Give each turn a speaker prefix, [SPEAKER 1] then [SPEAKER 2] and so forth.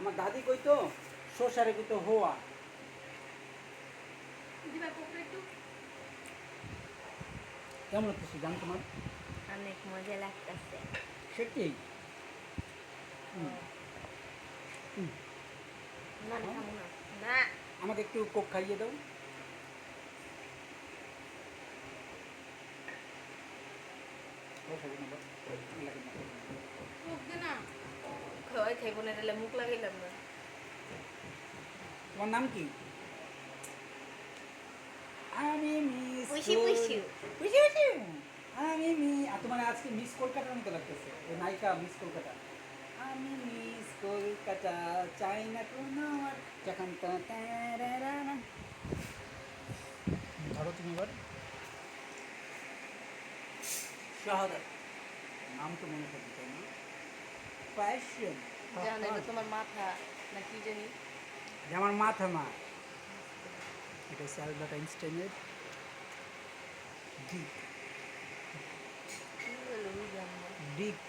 [SPEAKER 1] আমার দাদি কইতো শসারে কইতো হোয়া।
[SPEAKER 2] দিবা কোকটা একটু।
[SPEAKER 1] কেমন হচ্ছে জান তোমার?
[SPEAKER 3] অনেক মজা লাগতেছে।
[SPEAKER 1] সত্যি?
[SPEAKER 3] না
[SPEAKER 1] আমাকে একটু কোক খাইয়ে দাও।
[SPEAKER 3] খাওয়াই খাইবো না তাহলে মুখ লাগাইলাম না
[SPEAKER 1] তোমার নাম কি আমি মিস
[SPEAKER 3] পুষি পুষি।
[SPEAKER 1] পুষি পুষি আমি মি আর তোমার আজকে মিস কলকাতার মতো লাগতেছে। ওই নায়িকা মিস কলকাতা। আমি মিস কলকাতা চাই না কোনো আর যখন তো। ধরো তুমি এবার। শাহাদাত। নাম তো মনে থাকবে তাই না? প্যাশন
[SPEAKER 3] জানো এটা তোমার মাথা না কি জানি?
[SPEAKER 1] আমার মাথা মা। এটা হচ্ছে আলবার্ট আইনস্টাইনের ডিপ।
[SPEAKER 3] কি